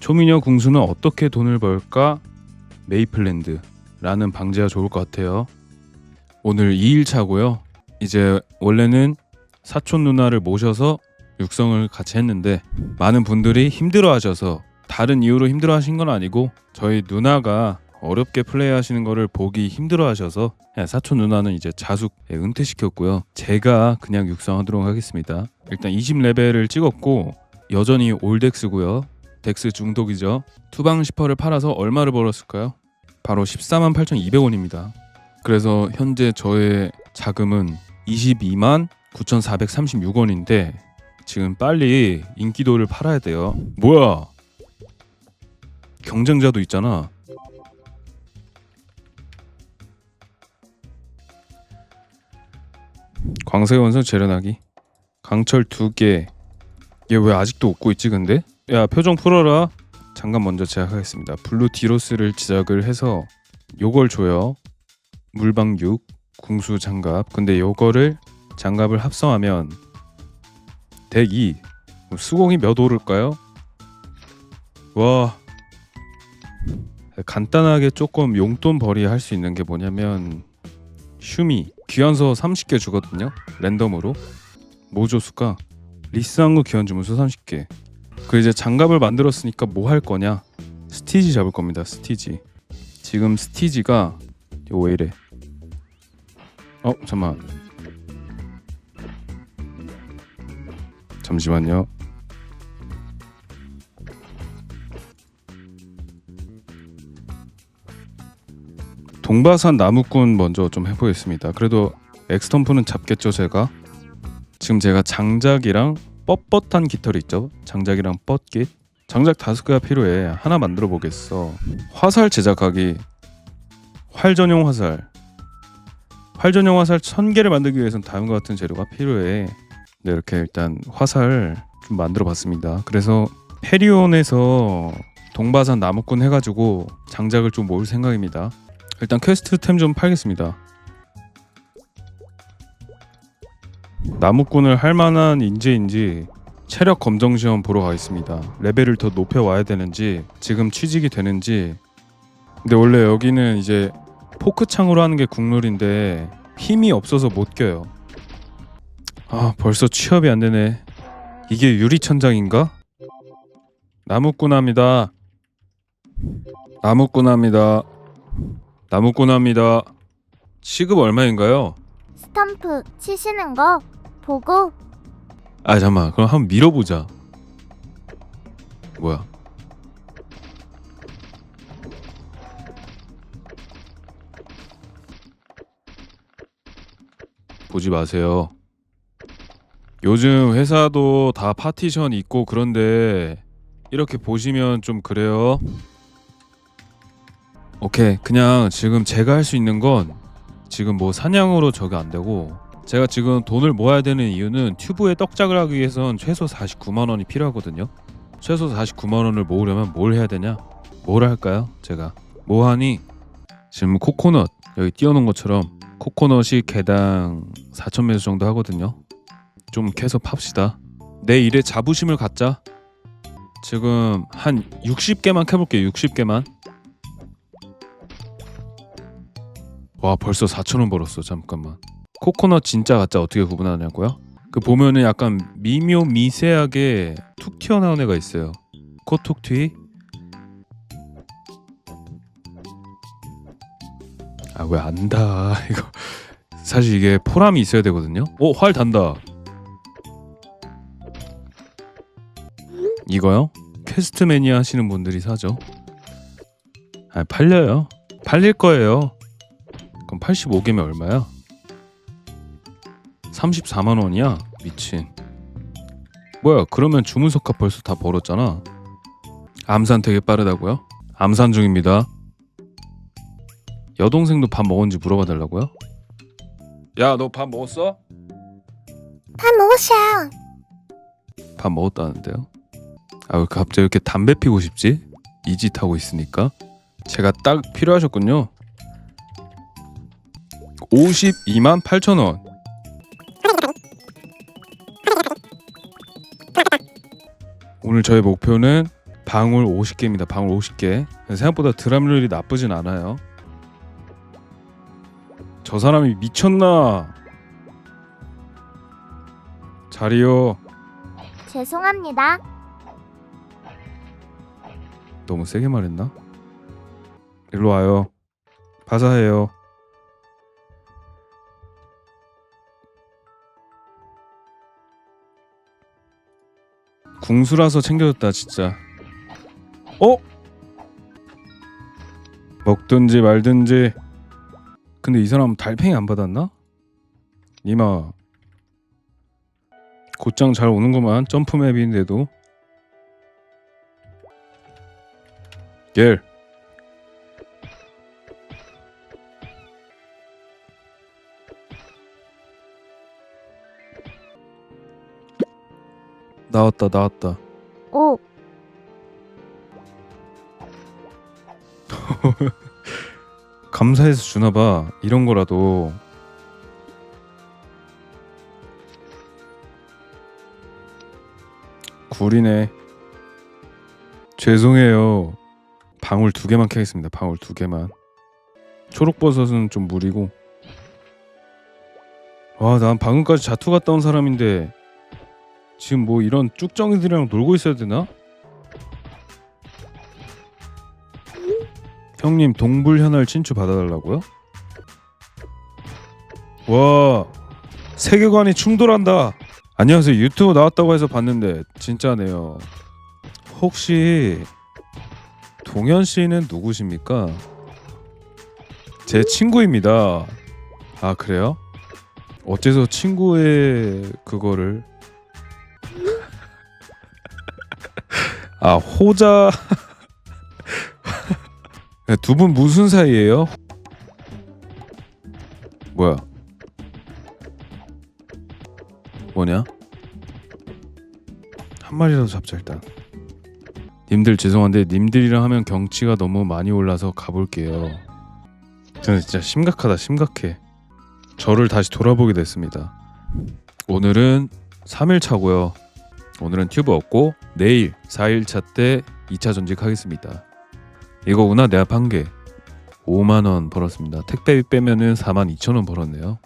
초미녀 궁수는 어떻게 돈을 벌까? 메이플랜드라는 방제가 좋을 것 같아요. 오늘 2일차고요. 이제 원래는 사촌 누나를 모셔서 육성을 같이 했는데 많은 분들이 힘들어 하셔서 다른 이유로 힘들어 하신 건 아니고 저희 누나가 어렵게 플레이하시는 거를 보기 힘들어 하셔서 그냥 사촌 누나는 이제 자숙 은퇴시켰고요. 제가 그냥 육성하도록 하겠습니다. 일단 20레벨을 찍었고 여전히 올덱스고요. 덱스 중독이죠. 투방 시퍼를 팔아서 얼마를 벌었을까요? 바로 14만 8,200원입니다. 그래서 현재 저의 자금은 22만 9,436원인데 지금 빨리 인기도를 팔아야 돼요. 뭐야? 경쟁자도 있잖아. 광세원선 재련하기 강철 두 개 얘 왜 아직도 웃고 있지 근데? 야 표정 풀어라. 잠깐 먼저 제작하겠습니다. 블루 디로스를 제작을 해서 요걸 줘요. 물방 6 궁수 장갑. 근데 요거를 장갑을 합성하면 덱2 수공이 몇 오를까요? 와. 간단하게 조금 용돈 벌이 할 수 있는 게 뭐냐면 슈미 귀환서 30개 주거든요. 랜덤으로. 모조수가 리스항구 귀환 주문서 30개 그 이제 장갑을 만들었으니까 뭐 할 거냐? 스티지 잡을 겁니다 스티지. 지금 스티지가 왜 이래? 어 잠만. 잠시만요. 동바산 나무꾼 먼저 좀 해보겠습니다. 그래도 엑스텀프는 잡겠죠 제가? 지금 제가 장작이랑 뻣뻣한 깃털 있죠. 장작이랑 뻣깃. 장작 다섯 개가 필요해. 하나 만들어 보겠어. 화살 제작하기. 활 전용 화살. 활 전용 화살 천 개를 만들기 위해서는 다음과 같은 재료가 필요해. 네 이렇게 일단 화살 좀 만들어 봤습니다. 그래서 페리온에서 동바산 나무꾼 해가지고 장작을 좀 모을 생각입니다. 일단 퀘스트템 좀 팔겠습니다 나무꾼을 할 만한 인재인지 체력 검정 시험 보러 가겠습니다. 레벨을 더 높여 와야 되는지 지금 취직이 되는지. 근데 원래 여기는 이제 포크 창으로 하는 게 국룰인데 힘이 없어서 못 껴요. 아 벌써 취업이 안 되네. 이게 유리천장인가? 나무꾼합니다. 나무꾼합니다. 나무꾼합니다. 시급 얼마인가요? 스탬프 치시는 거 보고. 아 잠만. 그럼 한번 밀어보자. 뭐야? 보지 마세요. 요즘 회사도 다 파티션 있고 그런데 이렇게 보시면 좀 그래요. 오케이. 그냥 지금 제가 할 수 있는 건 지금 뭐 사냥으로 저게 안 되고 제가 지금 돈을 모아야 되는 이유는 튜브에 떡작을 하기 위해선 최소 49만 원이 필요하거든요. 최소 49만 원을 모으려면 뭘 해야 되냐? 뭘 할까요? 제가 뭐 하니? 지금 코코넛 여기 띄워놓은 것처럼 코코넛이 개당 4천 매수 정도 하거든요. 좀 캐서 팝시다. 내 일에 자부심을 갖자. 지금 한 60개만 캐볼게요. 60개만. 와 벌써 4천 원 벌었어. 잠깐만. 코코넛 진짜 가짜 어떻게 구분하냐고요? 그 보면은 약간 미묘 미세하게 툭 튀어나온 애가 있어요. 코툭 튀. 아 왜 안다 이거 사실 이게 포람이 있어야 되거든요. 오 활 단다. 이거요? 퀘스트 매니아 하시는 분들이 사죠. 아 팔려요. 팔릴 거예요. 그럼 85개면 얼마야? 34만 원이야? 미친. 뭐야? 그러면 주문석 값 벌써 다 벌었잖아. 암산 되게 빠르다고요? 암산 중입니다. 여동생도 밥 먹었는지 물어봐 달라고요? 야, 너 밥 먹었어? 다 먹었어요. 밥 먹었다는데요? 아, 왜 갑자기 이렇게 담배 피고 싶지? 이 짓 하고 있으니까. 제가 딱 필요하셨군요. 52만 8천 원. 오늘 저의 목표는 방울 50개입니다. 방울 50개. 생각보다 드랍률이 나쁘진 않아요. 저 사람이 미쳤나? 자리요. 죄송합니다. 너무 세게 말했나? 일로 와요. 바사해요. 궁수라서 챙겨줬다 진짜. 어? 먹든지 말든지. 근데 이 사람 달팽이 안 받았나? 이마. 곧장 잘 오는구만 점프맵인데도. 겔. 나왔다 나왔다. 오, 감사해서 주나봐. 이런 거라도. 구리네. 죄송해요. 방울 두 개만 캐겠습니다. 방울 두 개만. 초록버섯은 좀 무리고. 와 난 방금까지 자투 갔다 온 사람인데 지금 뭐 이런 쭉정이들이랑 놀고 있어야 되나? 형님 동불 현알 친추 받아달라고요? 와 세계관이 충돌한다. 안녕하세요 유튜브 나왔다고 해서 봤는데 진짜네요. 혹시 동현 씨는 누구십니까? 제 친구입니다. 아 그래요? 어째서 친구의 그거를 아 호자 두 분 무슨 사이예요? 뭐야? 뭐냐? 한 마리라도 잡자 일단. 님들 죄송한데 님들이랑 하면 경치가 너무 많이 올라서 가볼게요. 저는 진짜 심각하다 심각해. 저를 다시 돌아보게 됐습니다. 오늘은 3일 차고요. 오늘은 튜브 없고 내일 4일차 때 2차 전직 하겠습니다. 이거구나 내가 판게 5만 원 벌었습니다. 택배비 빼면은 4만 2천 원 벌었네요.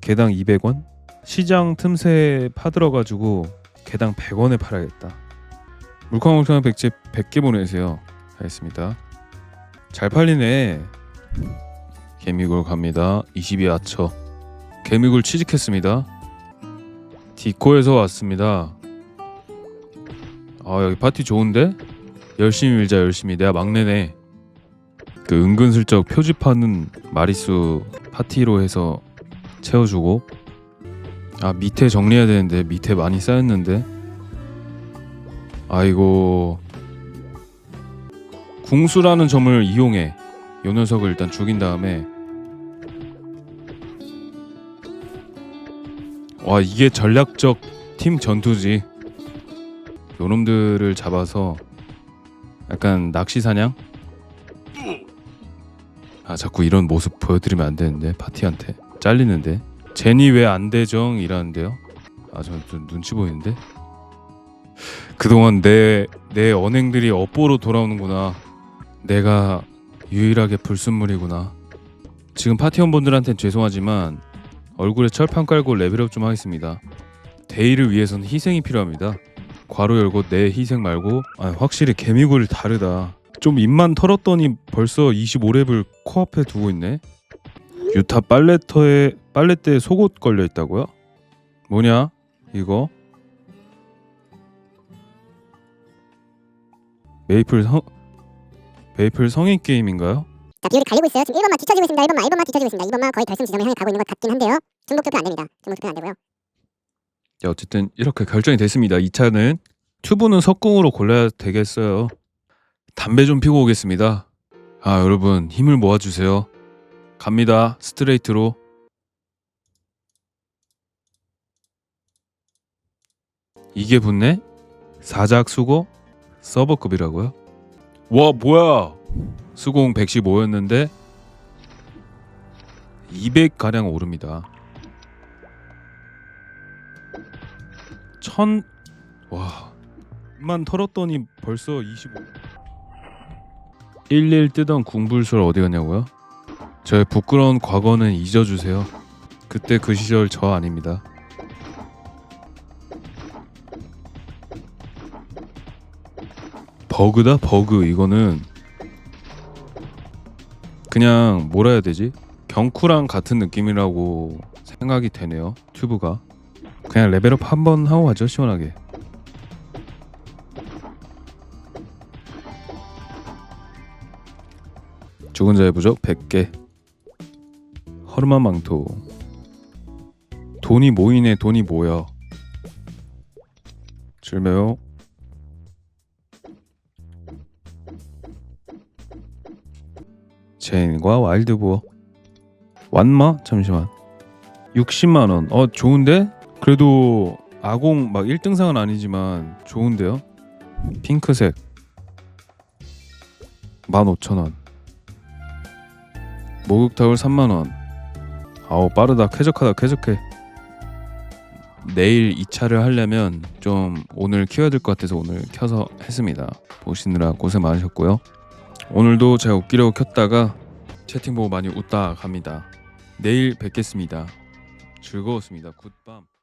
개당 200원? 시장 틈새 파들어 가지고 개당 100원에 팔아야겠다. 물컹물컹한 백제 100개 보내세요. 알겠습니다. 잘 팔리네. 개미굴 갑니다. 22 아처. 개미굴 취직했습니다. 디코에서 왔습니다. 아 여기 파티 좋은데? 열심히 밀자 열심히. 내가 막내네. 그 은근슬쩍 표집하는 마리수 파티로 해서 채워주고. 아 밑에 정리해야 되는데 밑에 많이 쌓였는데. 아이고. 궁수라는 점을 이용해 요 녀석을 일단 죽인 다음에 와 이게 전략적 팀 전투지 요놈들을 잡아서 약간 낚시 사냥? 아 자꾸 이런 모습 보여드리면 안 되는데 파티한테 잘리는데 제니 왜 안 되정 이라는데요. 아저 눈치 보이는데 그동안 내 내 언행들이 업보로 돌아오는구나. 내가 유일하게 불순물이구나. 지금 파티원분들한텐 죄송하지만 얼굴에 철판 깔고 레벨업 좀 하겠습니다. 대의를 위해서는 희생이 필요합니다. 괄호 열고 내 희생 말고 아, 확실히 개미굴 다르다. 좀 입만 털었더니 벌써 25렙을 코앞에 두고 있네. 유타 빨래터에 빨래대에 속옷 걸려 있다고요? 뭐냐? 이거? 메이플 성 메이플 성인 게임인가요? 자, 비율이 갈리고 있어요. 지금 1번만 뒤쳐지고 있습니다. 1번만 1번만 뒤쳐지고 있습니다. 2번만 거의 결승 지점을 향해 가고 있는 것 같긴 한데요. 중복 투표 안 됩니다. 중복 투표 안 되고요. 야, 어쨌든 이렇게 결정이 됐습니다. 2차는 튜브는 석궁으로 골라야 되겠어요. 담배 좀 피고 오겠습니다. 아, 여러분 힘을 모아 주세요. 갑니다. 스트레이트로. 이게 붙네? 사작 수고 서버급이라고요? 와, 뭐야? 수공 115였는데 200 가량 오릅니다. 천... 와... 만 털었더니 벌써 25 11 뜨던 궁불술 어디 갔냐고요? 저의 부끄러운 과거는 잊어주세요 그때 그 시절 저 아닙니다 버그다 버그 이거는 그냥 뭐라 해야 되지? 경쿠랑 같은 느낌이라고 생각이 되네요 튜브가. 그냥 레벨업 한 번 하고 가죠 시원하게. 죽은 자의 부적 100개. 허름한 망토. 돈이 모이네 돈이 모여. 질매요 제인과 와일드부어. 완마? 잠시만. 60만 원. 어 좋은데? 그래도 아공 막 1등상은 아니지만 좋은데요? 핑크색. 15,000원. 목욕타월 3만원. 아우 빠르다. 쾌적하다. 쾌적해. 내일 2차를 하려면 좀 오늘 키워야 될 것 같아서 오늘 켜서 했습니다. 보시느라 고생 많으셨고요 오늘도 제가 웃기려고 켰다가 채팅 보고 많이 웃다 갑니다. 내일 뵙겠습니다. 즐거웠습니다. 굿밤